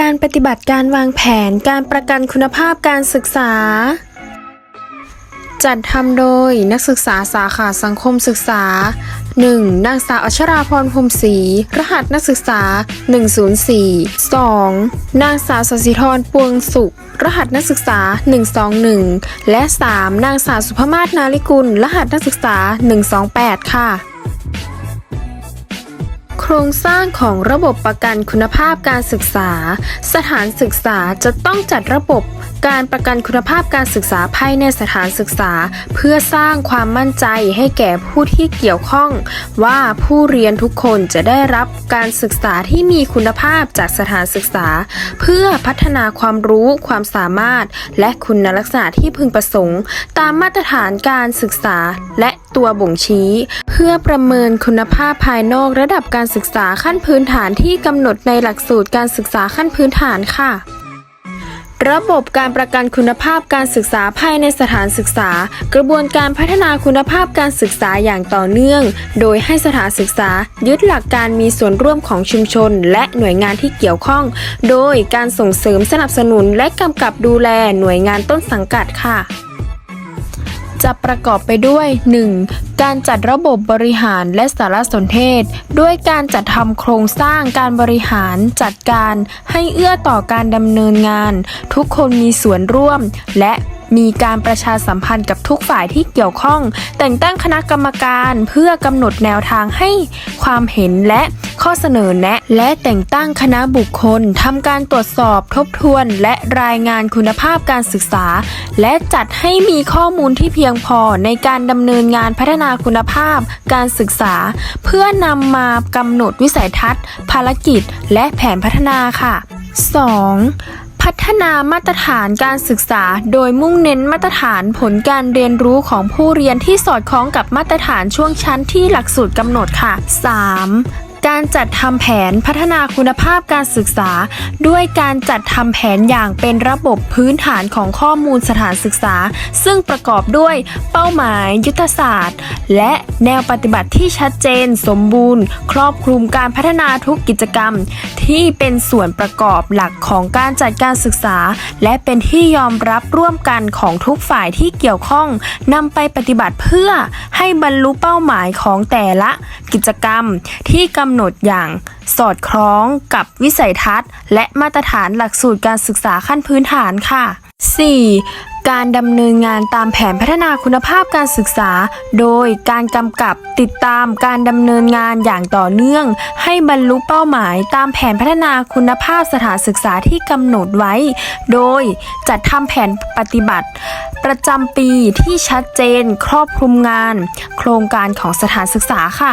การปฏิบัติการวางแผนการประกันคุณภาพการศึกษา จัดทำโดยนักศึกษาสาขาสังคมศึกษา 1. นางสาวอัชราพรพรมศรีรหัสนักศึกษา 104 2. นางสาวสศิธรปวงสุข รหัสนักศึกษา 121 และ 3. นางสาวสุภมาศนาลิกุล รหัสนักศึกษา 128 ค่ะ ครงสร้างของระบบประกันคุณภาพการศึกษา สถานศึกษาจะต้องจัดระบบการประกันคุณภาพการศึกษาภายในสถานศึกษา เพื่อสร้างความมั่นใจให้แก่ผู้ที่เกี่ยวข้อง ว่าผู้เรียนทุกคนจะได้รับการศึกษาที่มีคุณภาพจากสถานศึกษา เพื่อพัฒนาความรู้ความสามารถ และคุณลักษณะที่พึงประสงค์ ตามมาตรฐานการศึกษาและตัวบ่งชี้ เพื่อประเมินคุณภาพภายนอกระดับการศึกึกษาขั้นพื้นฐานที่กำหนดในหลักสูตรการศึกษาขั้นพื้นฐานค่ะ ระบบการประกันคุณภาพการศึกษาภายในสถานศึกษา กระบวนการพัฒนาคุณภาพการศึกษาอย่างต่อเนื่อง โดยให้สถานศึกษายึดหลักการมีส่วนร่วมของชุมชน และหน่วยงานที่เกี่ยวข้อง โดยการส่งเสริมสนับสนุนและกำกับดูแลหน่วยงานต้นสังกัดค่ะ จะประกอบไปด้วย 1. การจัดระบบบริหารและสารสนเทศ ด้วยการจัดทำโครงสร้างการบริหารจัดการให้เอื้อต่อการดำเนินงาน ทุกคนมีส่วนร่วมและ มีการประชาสัมพันธ์กับทุกฝ่ายที่เกี่ยวข้อง แต่งตั้งคณะกรรมการเพื่อกำหนดแนวทางให้ความเห็นและข้อเสนอแนะ และแต่งตั้งคณะบุคคลทำการตรวจสอบทบทวน และรายงานคุณภาพการศึกษา และจัดให้มีข้อมูลที่เพียงพอในการดำเนินงานพัฒนาคุณภาพการศึกษา เพื่อนำมากำหนดวิสัยทัศน์ ภารกิจ และแผนพัฒนาค่ะ 2. พัฒนามาตรฐานการศึกษา โดยมุ่งเน้นมาตรฐานผลการเรียนรู้ของผู้เรียนที่สอดคล้องกับมาตรฐานช่วงชั้นที่หลักสูตรกำหนดค่ะ 3. การจัดทำแผนพัฒนาคุณภาพการศึกษา ด้วยการจัดทำแผนอย่างเป็นระบบพื้นฐานของข้อมูลสถานศึกษา ซึ่งประกอบด้วยเป้าหมายยุทธศาสตร์ และแนวปฏิบัติที่ชัดเจน สมบูรณ์ ครอบคลุมการพัฒนาทุกกิจกรรม ที่เป็นส่วนประกอบหลักของการจัดการศึกษา และเป็นที่ยอมรับร่วมกันของทุกฝ่ายที่เกี่ยวข้องนำไปปฏิบัติเพื่อให้บรรลุเป้าหมายของแต่ละ กิจกรรมที่กำหนดอย่างสอดคล้องกับวิสัยทัศน์ และมาตรฐานหลักสูตรการศึกษาขั้นพื้นฐานค่ะ 4. การดำเนินงานตามแผนพัฒนาคุณภาพการศึกษา โดยการกำกับติดตามการดำเนินงานอย่างต่อเนื่อง ให้บรรลุเป้าหมายตามแผนพัฒนาคุณภาพสถานศึกษาที่กำหนดไว้ โดยจัดทำแผนปฏิบัติ ประจำปีที่ชัดเจนครอบคลุมงาน โครงการของสถานศึกษาค่ะ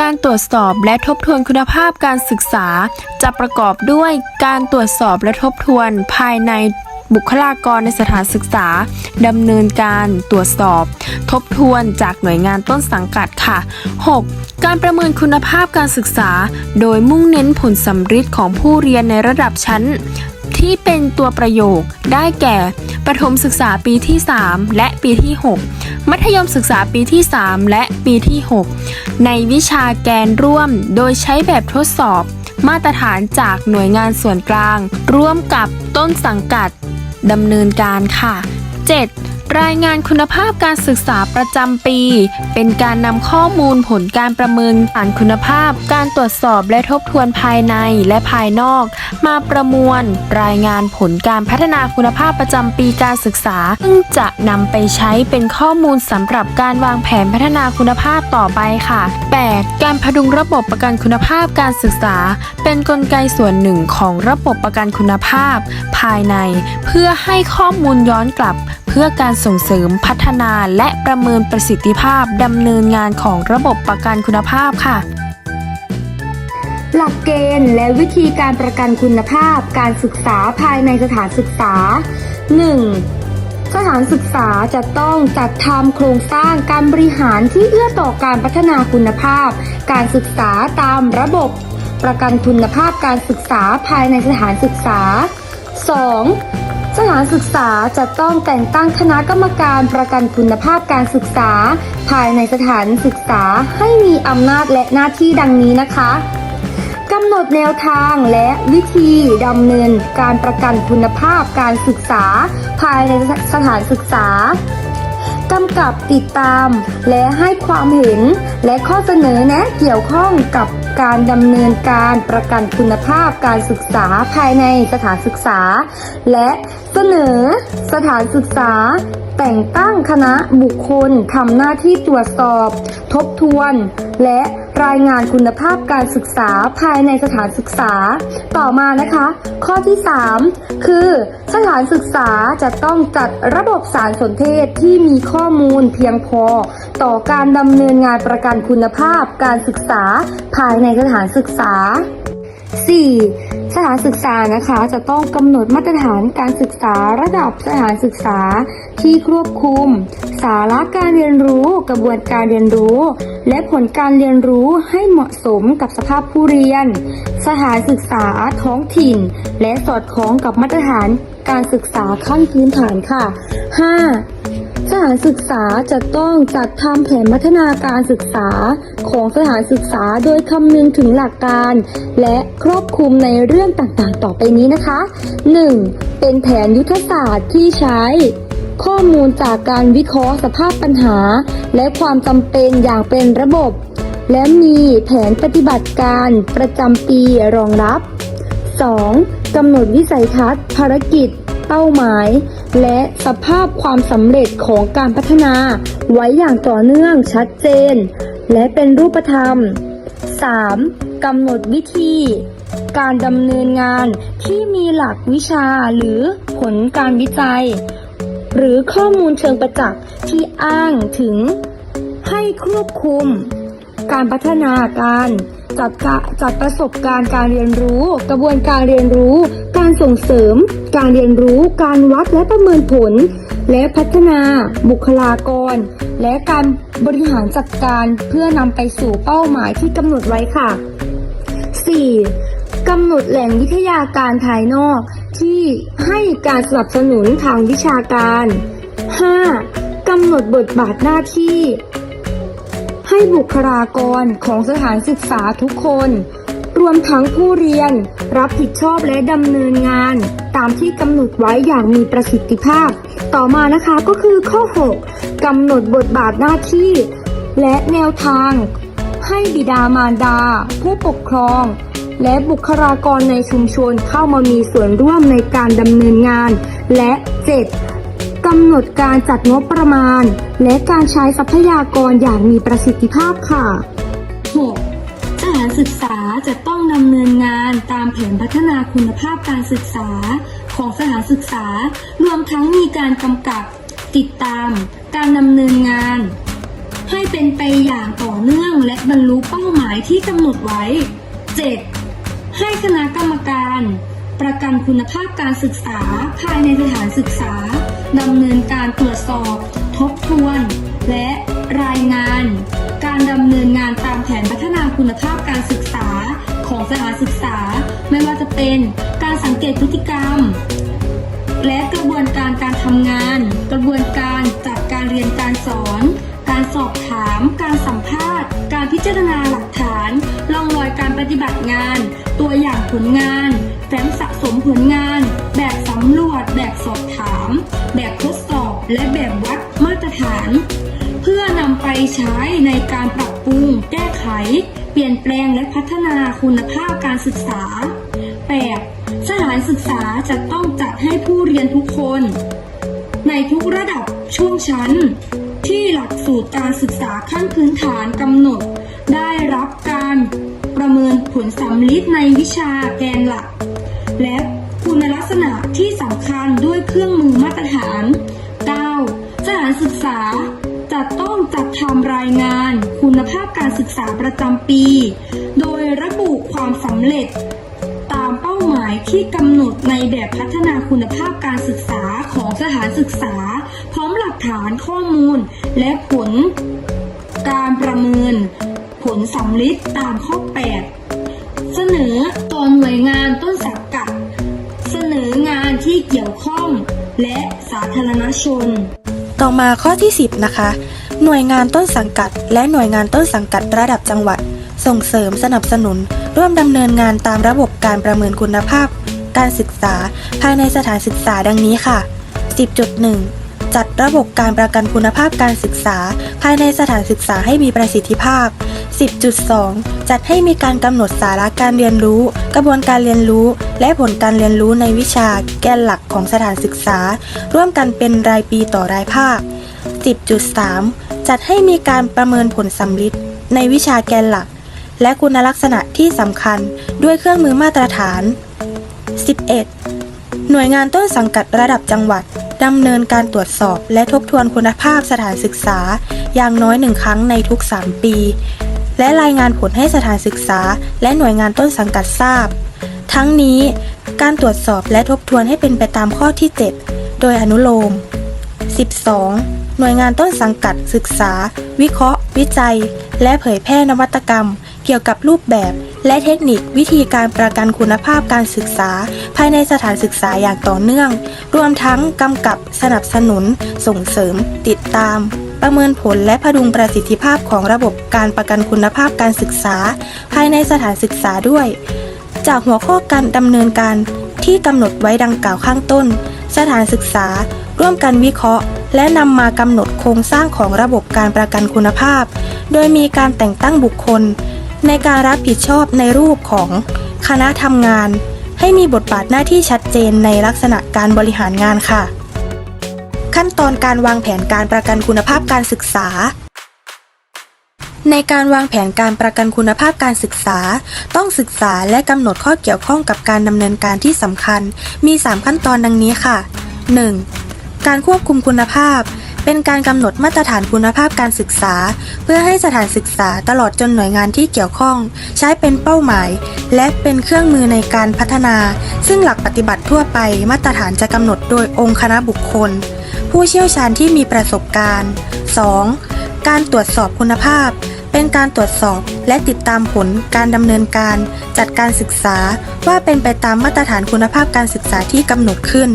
การตรวจสอบและทบทวนคุณภาพการศึกษา จะประกอบด้วยการตรวจสอบและทบทวนภายในบุคลากรในสถานศึกษาดำเนินการตรวจสอบ ทบทวนจากหน่วยงานต้นสังกัดค่ะ 6. การประเมินคุณภาพการศึกษา โดยมุ่งเน้นผลสำฤทธิ์ของผู้เรียนในระดับชั้น ที่เป็นตัวประโยคได้แก่ ประถมศึกษาปีที่ 3 และปีที่ 6 มัธยมศึกษาปีที่ 3 และปีที่ 6 ในวิชาแกนร่วม โดยใช้แบบทดสอบ มาตรฐานจากหน่วยงานส่วนกลาง ร่วมกับต้นสังกัดดำเนินการค่ะ 7. รายงานคุณภาพการศึกษาประจำปี เป็นการนำข้อมูลผลการประเมินผ่านคุณภาพ การตรวจสอบและทบทวนภายในและภายนอก มาประมวล รายงานผลการพัฒนาคุณภาพประจำปีการศึกษา ซึ่งจะนำไปใช้เป็นข้อมูลสำหรับการวางแผนพัฒนาคุณภาพต่อไปค่ะ 8. การพดุงระบบประกันคุณภาพการศึกษา เป็นนกลไกส่วนหนึ่งของระบบประกันคุณภาพ ภายใน เพื่อให้ข้อมูลย้อนกลับ เพื่อการส่งเสริมพัฒนาและประเมินประสิทธิภาพดำเนินงานของระบบประกันคุณภาพค่ะ หลักเกณฑ์และวิธีการประกันคุณภาพการศึกษาภายในสถานศึกษา 1. สถานศึกษาจะต้องจัดทำโครงสร้างการบริหารที่เอื้อต่อการพัฒนาคุณภาพ การศึกษาตามระบบ ประกันคุณภาพการศึกษาภายในสถานศึกษา 2. สถานศึกษาจะต้องแต่งตั้งคณะกรรมการประกันคุณภาพการศึกษา ภายในสถานศึกษาให้มีอำนาจและหน้าที่ดังนี้นะคะกำหนดแนวทางและวิธีดำเนินการประกันคุณภาพการศึกษา ภายในสถานศึกษา กำกับติดตาม และให้ความเห็น และข้อเสนอแนะเกี่ยวข้องกับการดำเนินการประกันคุณภาพการศึกษาภายในสถานศึกษา และเสนอสถานศึกษา แต่งตั้งคณะบุคคลทำหน้าที่ตรวจสอบ ทบทวน และรายงานคุณภาพการศึกษาภายในสถานศึกษา ต่อมานะคะ ข้อที่ 3 คือ สถานศึกษาจะต้องจัดระบบสารสนเทศที่มีข้อมูลเพียงพอ ต่อการดำเนินงานประกันคุณภาพการศึกษาภายในสถานศึกษา 4. สถานศึกษานะคะจะต้องกำหนดมาตรฐานการศึกษาระดับสถานศึกษาที่ควบคุม สาระการเรียนรู้ กระบวนการเรียนรู้ และผลการเรียนรู้ให้เหมาะสมกับสภาพผู้เรียน สถานศึกษาท้องถิ่น และสอดคล้องกับมาตรฐานการศึกษาขั้นพื้นฐานค่ะ 5. สถานศึกษาจะต้องจัดทำแผนพัฒนาการศึกษาของสถานศึกษาโดยคำนึงถึงหลักการ และครอบคลุมในเรื่องต่างๆ ต่อไปนี้นะคะ 1. เป็นแผนยุทธศาสตร์ที่ใช้ข้อมูลจากการวิเคราะห์สภาพปัญหา และความจำเป็นอย่างเป็นระบบ และมีแผนปฏิบัติการประจำปีรองรับ 2. กำหนดวิสัยทัศน์ภารกิจ เป้าหมาย และสภาพความสำเร็จของการพัฒนาไว้อย่างต่อเนื่องชัดเจน และเป็นรูปธรรม 3. กำหนดวิธี การดำเนินงานที่มีหลักวิชาหรือผลการวิจัย หรือข้อมูลเชิงประจักษ์ที่อ้างถึงให้ควบคุม การพัฒนาการ จัดกจัดประสบการณ์การเรียนรู้ กระบวนการเรียนรู้ การส่งเสริม การเรียนรู้ การวัดและประเมินผล และพัฒนา บุคลากร และการบริหารจัดการเพื่อนำไปสู่เป้าหมายที่กำหนดไว้ค่ะ 4. กำหนดแหล่งวิทยาการภายนอก ที่ให้การสนับสนุนทางวิชาการ 5. กำหนดบทบาทหน้าที่ ให้บุคลากรของสถานศึกษาทุกคน รวมทั้งผู้เรียนรับผิดชอบและดำเนินงาน ตามที่กำหนดไว้อย่างมีประสิทธิภาพ ต่อมานะคะก็คือข้อ 6กำหนดบทบาทหน้าที่ และแนวทาง ให้บิดามารดา ผู้ปกครองและบุคลากรในชุมชนเข้ามามีส่วนร่วมในการดำเนินงาน และ 7. กำหนดการจัดงบประมาณ และการใช้ทรัพยากรอย่างมีประสิทธิภาพค่ะ 6. สถานศึกษาจะต้องดำเนินงานตามแผนพัฒนาคุณภาพการศึกษาของสถานศึกษา รวมทั้งมีการกำกับติดตามการดำเนินงาน ให้เป็นไปอย่างต่อเนื่องและบรรลุเป้าหมายที่กำหนดไว้ 7. ให้คณะกรรมการ ประกันคุณภาพการศึกษาภายในสถานศึกษา ดำเนินการตรวจสอบ ทบทวน และรายงาน การดำเนินงานตามแผนพัฒนาคุณภาพการศึกษาของสถานศึกษา ไม่ว่าจะเป็นการสังเกตพฤติกรรม และกระบวนการการทำงาน กระบวนการจัดการเรียนการสอน การสอบถาม การสัมภาษณ์ การพิจารณาหลักฐานร่องรอยการปฏิบัติงาน ตัวอย่างผลงานแฟ้มสะสมผลงาน แบบสำรวจแบบสอบถาม แบบทดสอบและแบบวัดมาตรฐาน เพื่อนำไปใช้ในการปรับปรุง แก้ไข เปลี่ยนแปลงและพัฒนาคุณภาพการศึกษา 8. สถานศึกษาจะต้องจัดให้ผู้เรียนทุกคน ในทุกระดับช่วงชั้น ที่หลักสูตรการศึกษาขั้นพื้นฐานกำหนด ได้รับการประเมินผลสำลิดในวิชาแกนหลัก และ คุณลักษณะที่สำคัญด้วยเครื่องมือมาตรฐาน 9. สถานศึกษาจะต้องจัดทำรายงาน คุณภาพการศึกษาประจำปี โดยระบุความสำเร็จ ตามเป้าหมายที่กำหนดในแบบพัฒนาคุณภาพการศึกษาของสถานศึกษา พร้อมหลักฐานข้อมูล และผลการประเมิน ผลสำลิดตามข้อ 8 เสนอต่อหน่วยงานต้นสังกัด นองานที่เกี่ยวข้องและสาธารณชน ต่อมาข้อที่ 10 นะคะ หน่วยงานต้นสังกัด และหน่วยงานต้นสังกัดระดับจังหวัด ส่งเสริมสนับสนุน ร่วมดำเนินงานตามระบบการประเมินคุณภาพ การศึกษาภายในสถานศึกษาดังนี้ค่ะ 10.1 จัดระบบการประกันคุณภาพการศึกษา ภายในสถานศึกษาให้มีประสิทธิภาพ 10.2 จัดให้มีการกำหนดสาระการเรียนรู้ กระบวนการเรียนรู้ และผลการเรียนรู้ในวิชาแกนหลักของสถานศึกษา ร่วมกันเป็นรายปีต่อรายภาค 10.3 จัดให้มีการประเมินผลสำลิดในวิชาแกนหลัก และคุณลักษณะที่สำคัญด้วยเครื่องมือมาตรฐาน 11. หน่วยงานต้นสังกัดระดับจังหวัด ดำเนินการตรวจสอบและทบทวนคุณภาพสถานศึกษา อย่างน้อยหนึ่งครั้งในทุก 3 ปี และรายงานผลให้สถานศึกษา และหน่วยงานต้นสังกัดทราบ ทั้งนี้การตรวจสอบและทบทวนให้เป็นไปตามข้อที่ 7 โดยอนุโลม 12. หน่วยงานต้นสังกัดศึกษา วิเคราะห์ วิจัย และเผยแพร่นวัตกรรม เกี่ยวกับรูปแบบ และเทคนิควิธีการประกันคุณภาพการศึกษา ภายในสถานศึกษาอย่างต่อเนื่อง รวมทั้งกำกับสนับสนุน ส่งเสริม ติดตาม ประเมินผลและพดุงประสิทธิภาพของระบบการประกันคุณภาพการศึกษา ภายในสถานศึกษาด้วย จากหัวข้อการดำเนินการที่กำหนดไว้ดังกล่าวข้างต้น สถานศึกษา ร่วมกันวิเคราะห์ และนำมากำหนดโครงสร้างของระบบการประกันคุณภาพ โดยมีการแต่งตั้งบุคคล ในการรับผิดชอบในรูปของคณะทำงาน ให้มีบทบาทหน้าที่ชัดเจนในลักษณะการบริหารงานค่ะ ขั้นตอนการวางแผนการประกันคุณภาพการศึกษา ในการวางแผนการประกันคุณภาพการศึกษา ต้องศึกษาและกำหนดข้อเกี่ยวข้องกับการดำเนินการที่สำคัญ มี 3 ขั้นตอนดังนี้ค่ะ 1. การควบคุมคุณภาพ เป็นการกำหนดมาตรฐานคุณภาพการศึกษา เพื่อให้สถานศึกษาตลอดจนหน่วยงานที่เกี่ยวข้อง ใช้เป็นเป้าหมาย และเป็นเครื่องมือในการพัฒนา ซึ่งหลักปฏิบัติทั่วไป มาตรฐานจะกำหนดโดยองค์คณะบุคคล ผู้เชี่ยวชาญที่มีประสบการณ์ 2. การตรวจสอบคุณภาพ เป็นการตรวจสอบและติดตามผลการดำเนินการ จัดการศึกษาว่าเป็นไปตามมาตรฐานคุณภาพการศึกษาที่กำหนดขึ้น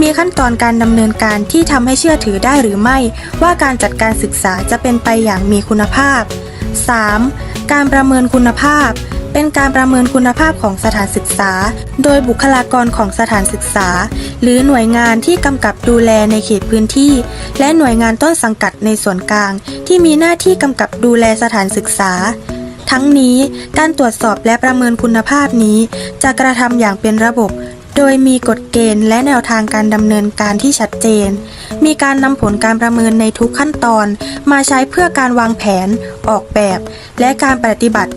มีขั้นตอนการดำเนินการที่ทำให้เชื่อถือได้หรือไม่ ว่าการจัดการศึกษาจะเป็นไปอย่างมีคุณภาพ 3. การประเมินคุณภาพ เป็นการประเมินคุณภาพของสถานศึกษา โดยบุคลากรของสถานศึกษา หรือหน่วยงานที่กำกับดูแลในเขตพื้นที่ และหน่วยงานต้นสังกัดในส่วนกลาง ที่มีหน้าที่กำกับดูแลสถานศึกษาทั้งนี้การตรวจสอบและประเมินคุณภาพนี้ จะกระทำอย่างเป็นระบบ โดยมีกฎเกณฑ์และแนวทางการดำเนินการที่ชัดเจน มีการนำผลการประเมินในทุกขั้นตอน มาใช้เพื่อการวางแผน ออกแบบ และการปฏิบัติ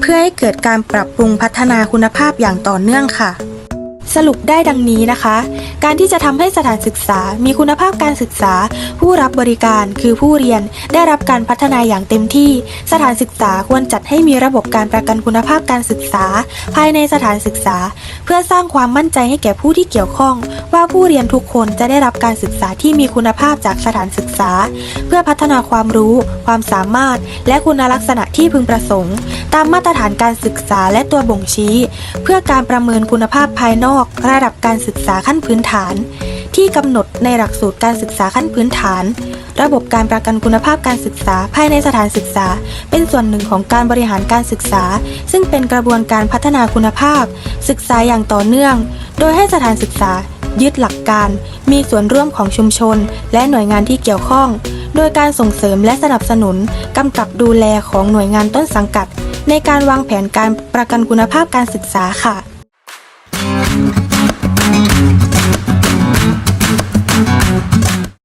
เพื่อให้เกิดการปรับปรุงพัฒนาคุณภาพอย่างต่อเนื่องค่ะ สรุปได้ดังนี้นะคะ การที่จะทำให้สถานศึกษา มีคุณภาพการศึกษา ผู้รับบริการคือผู้เรียนได้รับการพัฒนาอย่างเต็มที่ สถานศึกษาควรจัดให้มีระบบการประกันคุณภาพการศึกษา ภายในสถานศึกษา เพื่อสร้างความมั่นใจให้แก่ผู้ที่เกี่ยวข้อง ว่าผู้เรียนทุกคนจะได้รับการศึกษาที่มีคุณภาพจากสถานศึกษา เพื่อพัฒนาความรู้ ความสามารถ และคุณลักษณะที่พึงประสงค์ ตามมาตรฐานการศึกษาและตัวบ่งชี้ เพื่อการประเมินคุณภาพภายนอกอกระดับการศึกษาขั้นพื้นฐาน ที่กำหนดในหลักสูตรการศึกษาขั้นพื้นฐาน ระบบการประกันคุณภาพการศึกษาภายในสถานศึกษา เป็นส่วนหนึ่งของการบริหารการศึกษา ซึ่งเป็นกระบวนการพัฒนาคุณภาพ ศึกษาอย่างต่อเนื่อง โดยให้สถานศึกษา ยึดหลักการ มีส่วนร่วมของชุมชน และหน่วยงานที่เกี่ยวข้อง โดยการส่งเสริมและสนับสนุนกำกับดูแลของหน่วยงานต้นสังกัด ในการวางแผนการประกันคุณภาพการศึกษาค่ะ Thank you.